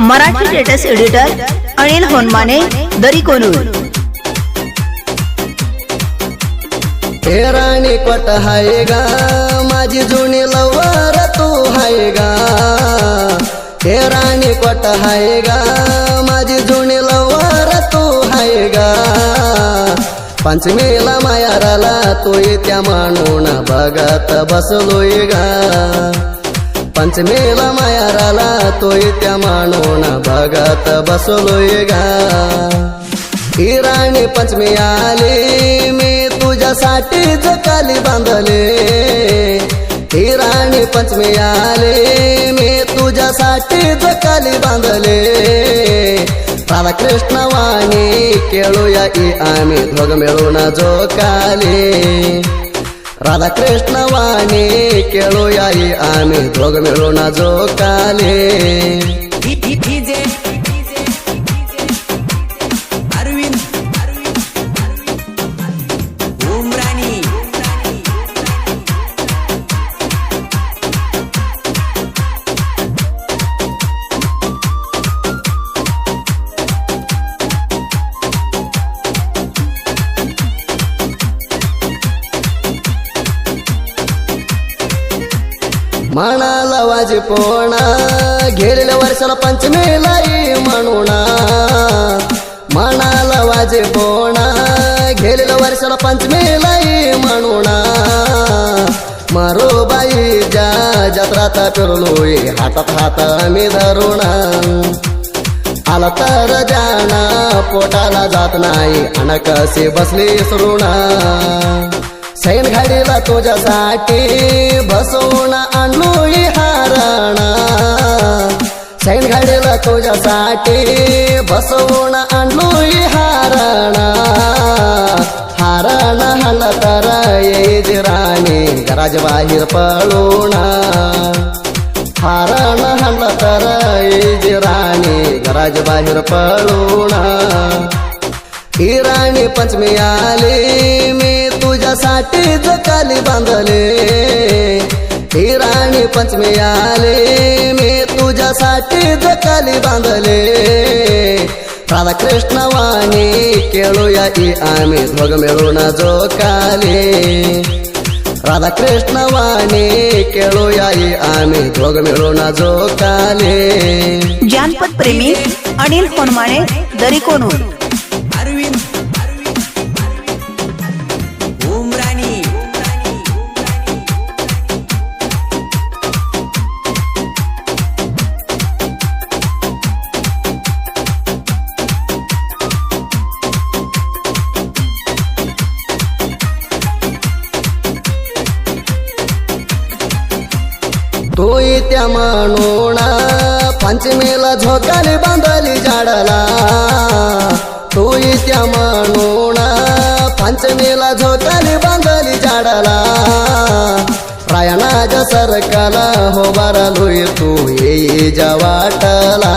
Marathi latest editor Anil Honmane Dari Konur हे राणी coat हाय गा माझी जुनी लवर तू हाय गा. हे राणी कोट हाय गा माझी जुनी लवर तू हाय गा. पंचमीला मायाराला तू त्या म्हणून बघत बसलोय गा. पंचमीला मायाराला तो त्या मानून भागात बसलोय गा पंचमी आली मी तुझ्यासाठी जकाली बांधले इराणी पंचमी आली मी तुझ्यासाठी जकाली बांधले राधा कृष्ण वाणी केळूया ई आम्ही ध्वग मिळून जोकाली राधा कृष्ण वाणी केळूया आई आम्ही दोघ मिळून जो काले. मनाला वाजी पोणा गेलेल्या वर्षाला पंचमीला ये म्हणूना मनाला वाजे पोणा गेलेल्या वर्षाला पंचमीला ये म्हणूना मारो बाई जा जत्रात फिरलोय हातात हात मी धरुणा आला तर जाना पोटाला जात नाही अन कसे बसली सरुणा सैन घडीला तुझ्यासाठी बसवून आणलोय हारणा सैन घडीला तुझ्यासाठी बसवून आणलोय हारणा हारण हल्ला तर येज राणी गराज बाहेर पळूना हारण हल्ला तर येज राणी गराज बाहेर पळूना तुझ्यासाठी जकाली बांधले. ही राणी पंचमी आले. मी तुझ्यासाठी जकाली बांधले. राधा कृष्ण वाणी केळूया ई आम्ही. दोघ मिळून जोकाली. राधा कृष्ण वाणी केळूया ई आम्ही. भोग मिळून जोकाली. जानपद प्रेमी अनिल होनमाने दरी तो त्या म्हणून पंचमीला झोकाने बांधली झाडाला. तो त्या म्हणून पंचमीला झोकाने बांधली झाडाला. रायणाच्या सरकाला हो बारालोय तू ये वाटला.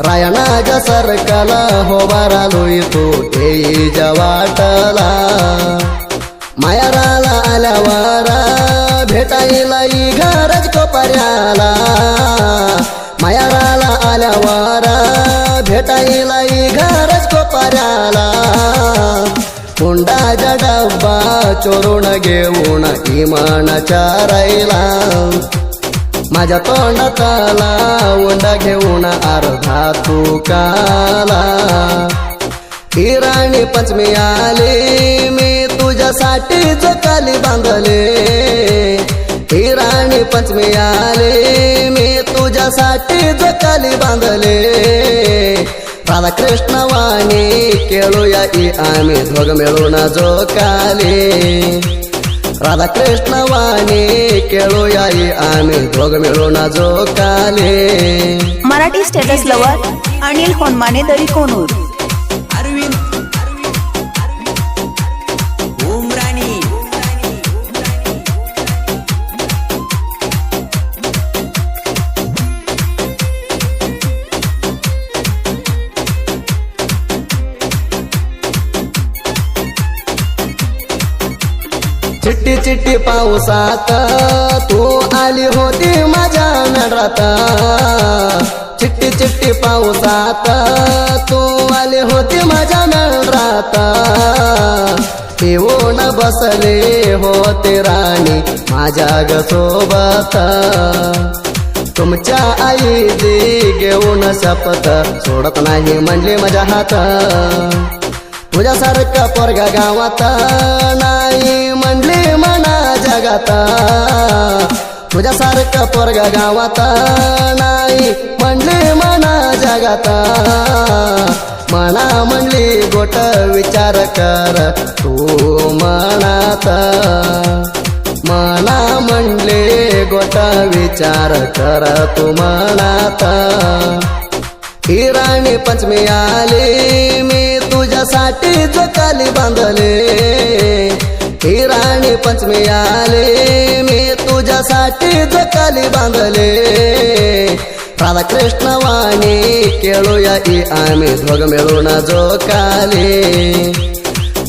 रायणाच्या सरकाला हो बारालोय तू ये वाटला. मायाराला आल्यावारा भेटायला ई गरज कोपर्याला मायाराला आल्यावारा भेटायला ई गरज कोपर्याला कुंडाचा डब्बा चोरून घेऊन इमानाच्या राहिला. माझ्या तोंडाताला उंडा घेऊन अर्धा तुकाला. ही राणी पंचमी आली मी तुझ्यासाठी जकाली बांधले. ही राणी पंचमी आले मी तुझ्यासाठी जकाली बांधले. राधा कृष्ण वाणी केळूया ई आम्ही दोघ मिळून जोकाली. राधा कृष्ण वाणी केळूया ई आम्ही दोघ मिळून जो जोकाली. Marathi status lover Anil Honmane Dari Konur. चिट्टी चिट्टी पावसात तू आली होती माझ्या नडरात चिट्टी चिट्टी पावसात तू आली होते माझ्या मेळरात येऊन बसले होते राणी माझ्या ग तुमच्या आई दे घेऊन शपथ सोडत नाही म्हणले माझ्या हात. तुझ्यासारखा पोरगा गावात नाही म्हणा मना जगात. तुझ्यासारखा पोरगा गावात नाही. म्हणले म्हणा जगात. म्हणा म्हणली गोट विचार कर. तू मनात. म्हणा म्हणले गोट विचार कर. तू मनात. ही पंचमी आली. मी तुझ्यासाठी जकाली बांधले. ही पंचमी आले मी तुझ्यासाठी जकाली बांधले. राधा कृष्ण वाणी केळूया ई आम्ही ध्वग मिळून जोकाले.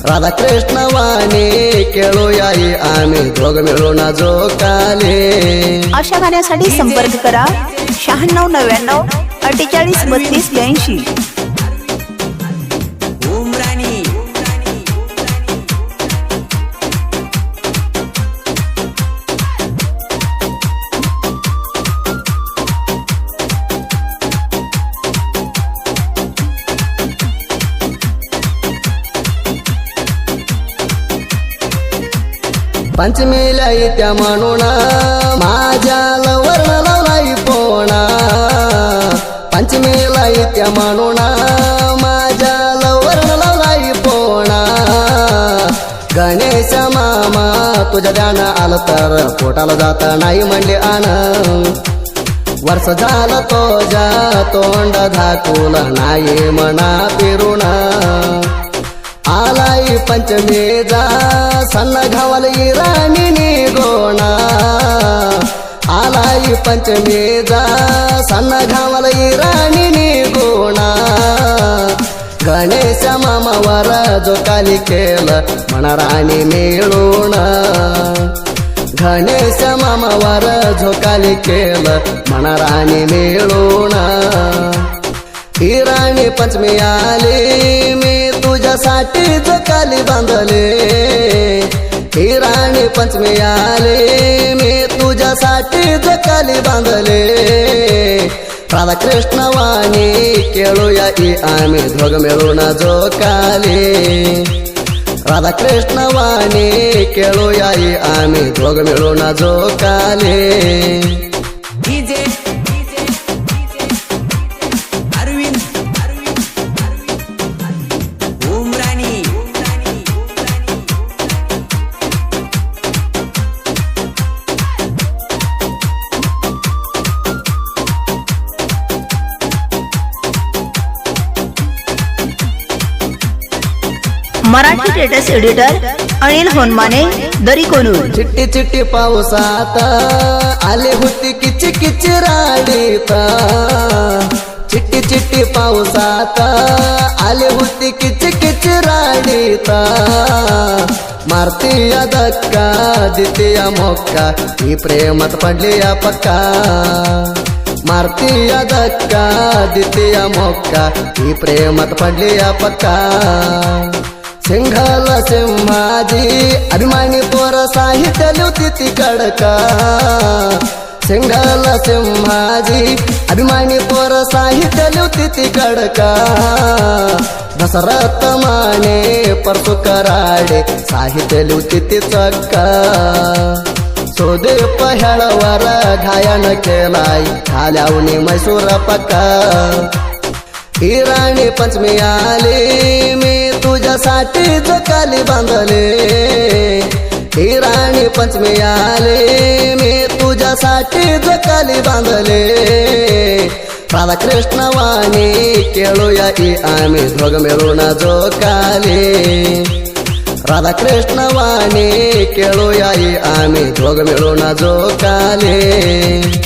राधा कृष्ण वाणी केळूया ई आम्ही ध्वग मिळून जोकाले. अशा गाण्यासाठी संपर्क करा शहाण्णव नव्याण्णव अठ्ठेचाळीस बत्तीस ब्याऐंशी. पंचमीला येत्या म्हणून माझ्या वर्ण नाही पोणा पंचमीला येत्या म्हणून माझ्या वर्ण नाही पोणा गणेश मामा तुझ्या ध्यान आलं तर पोटाला जात नाही म्हणले आण वर्ष झालं तो जा तोंड धाकूल नाही म्हणा फिरून आलाई पंचमेजा सन्न घावल राणी गोणा. आलाई पंचमेजा सन्न घावल राणी गोणा. गणेश मामावर जो काली केलं म्हणा राणी मिळून. गणेश मामावर झोकाली केलं म्हणा राणी मिळून. ही राणी पंचमी आली मी तुझ्यासाठी जकाली बांधले. ही राणी पंचमी आले मी तुझ्यासाठी जकाली बांधले. राधा कृष्ण वाणी केळूया ई आम्ही दोघ मिळून जोकाले राधा कृष्ण वाणी केळूया ई आम्ही दोघ मिळून जोकाले DJ Marathi status editor Anil Honmane Dari Konur चिट्टी चिट्टी पावसात आले होती किच किच राडीत. चिट्टी चिट्टी पावसात आले होती किच किच राडीत. मारती या धक्का देते या मोक्का ही प्रेमात पडली या पक्का. मारती या धक्का देते या मोक्का ही प्रेमात पडली या पक्का. सिंघल सिंहाजी अभिमानी पोर साहित्य लिवती ती कडका सिंघल सिंहाजी अभिमानी पोर साहित्य लिवती ती कडका दसरथ माने परसु कराडे साहित्य लिवती ती चक्का. सोदे पह्याळवर घायन केलाय खाल्यावनी मैसूर पक्का. इराणी पंचमी आली मी तुझ्यासाठी जकाली बांधले. ही राणी पंचमी आले. मी तुझ्यासाठी जकाली बांधले. राधा कृष्ण वाणी केळूया की आम्ही ध्वग मिळून जोकाले राधा कृष्ण वाणी केळूया ई आम्ही ध्वग मिळून जोकाले